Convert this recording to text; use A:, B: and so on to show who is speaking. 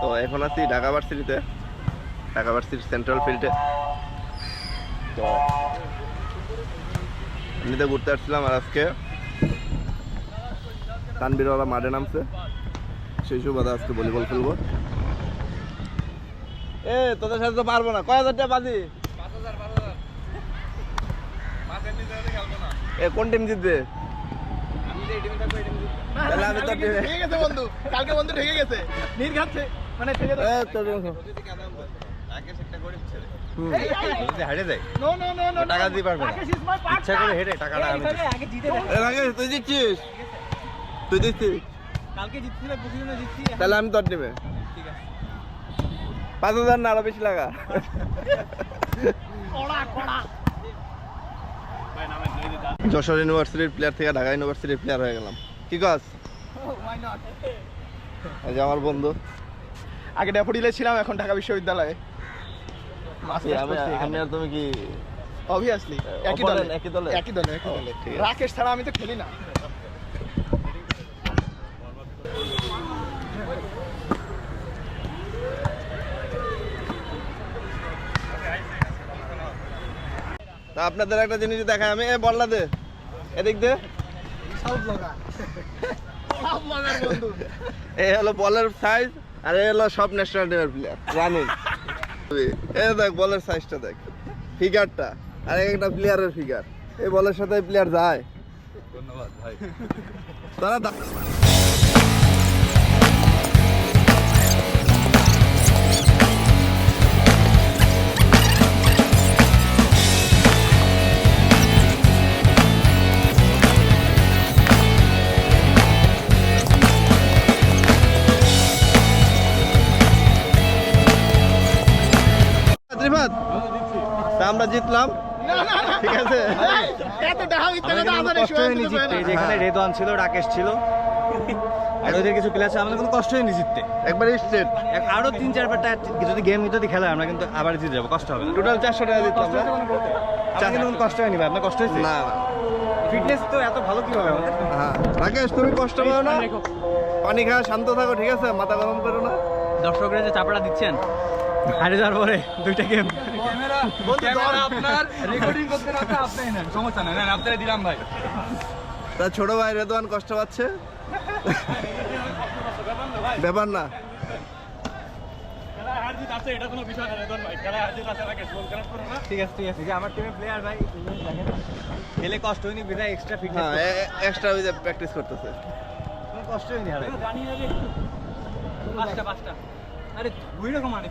A: তো এখন আছি ঢাকা ভার্সিটিতে। ঢাকা ভার্সিটির সেন্ট্রাল ফিল্ডে তো এমনিতে ঘুরতে আসছিলাম আর আজকে তানবিরওয়ালা মাঠে নামছে। সেই সব সুবাদে আজকে ভলিবল খেলব। এ তোদের সাথে তো পারব না। কয় হাজার টাকা বাজি? এ কোন টিম জিতবে? তাহলে আমি তো
B: ঠেকে গেছে বন্ধু কালকে বন্ধু ঠেকে গেছে নীল খাচ্ছে মানে ঠেকে
A: এ, তোর- হুম।
B: নো? নো নো নো
A: টাকা দিতে পারবে
B: ইচ্ছা করে হেডে টাকাটা আমি
A: রাকেশ, তুই দিচ্ছিস তুই দিচ্ছিস
B: কালকে জিতছি
A: তাহলে আমি তোর
B: ঠিক আছে
A: পাঁচ হাজার না আরও বেশি লাগা
B: কড়া কড়া।
A: যশোর ইউনিভার্সিটির প্লেয়ার থেকে ঢাকা ইউনিভার্সিটির প্লেয়ার হয়ে গেলাম। কি কাজ? এই যে আমার বন্ধু।
B: আগে ড্যাফোডিলে ছিলাম এখন ঢাকা বিশ্ববিদ্যালয়ে।
A: আমি আর তুমি কি?
B: অবভিয়াসলি একই দলে।
A: একই দলে?
B: একই দলে একই দলে। রাকেশ ছাড়া আমি তো খেলি না।
A: তা আপনাদের একটা জিনিস দেখায় আমি। এ বললা দে। এদিক দে। এই হলো বলের সাইজ আর এই হলো সব ন্যাশনাল টিমের প্লেয়ার জানি এ দেখ বলের সাইজটা দেখ। ফিগারটা আর এক একটা প্লেয়ারের ফিগার এই বলের সাথে প্লেয়ার যায়। ধন্যবাদ ভাই। তারা
C: জিততে। এই যে এখানে
A: হ্যাঁ।
C: রেদওয়ান ছিল রাকেশ ছিল। আর ওদের কিছু প্লেয়ার ছিল আমাদের কোনো কষ্ট হয়নি জিততে।
A: একবার
C: আরও তিন চারবার টা- যদি গেম যদি খেলা হয়, আমরা কিন্তু আবার জিতে যাব কষ্ট হবে
A: টোটাল চারশো টাকা
C: আমার। কোনো কষ্ট হয়নি ভাই আপনার কষ্ট হয়েছে
A: না
C: ফিটনেস তো এত ভালো
A: হ্যাঁ। রাকেশ তুমি কষ্ট পাও না? পানি খাওয়া শান্ত থাকো ঠিক আছে? মাথা গরম করো না।
C: দর্শকরা যে চাপড়া দিচ্ছেন হারে যাওয়ার পরে দুইটা গেম
B: আপনার
C: রেকর্ডিং করতে রাখতে আপনি নেন। সমস্যা নেই আপনারা দিলাম ভাই।
A: তা ছোট ভাই রেদওয়ান কষ্ট পাচ্ছে? ব্যাপার না।
C: ঠিক আছে ঠিক আছে। যে আমার টিমের প্লেয়ার ভাই খেলে কষ্ট হয়নি বিধায় এক্সট্রা ফিটনেস
A: এক্সট্রা ওই প্র্যাকটিস করতেছে।
C: কোনো কষ্ট হয়নি পাঁচটা পাঁচটা। আরে দুই রকম আনি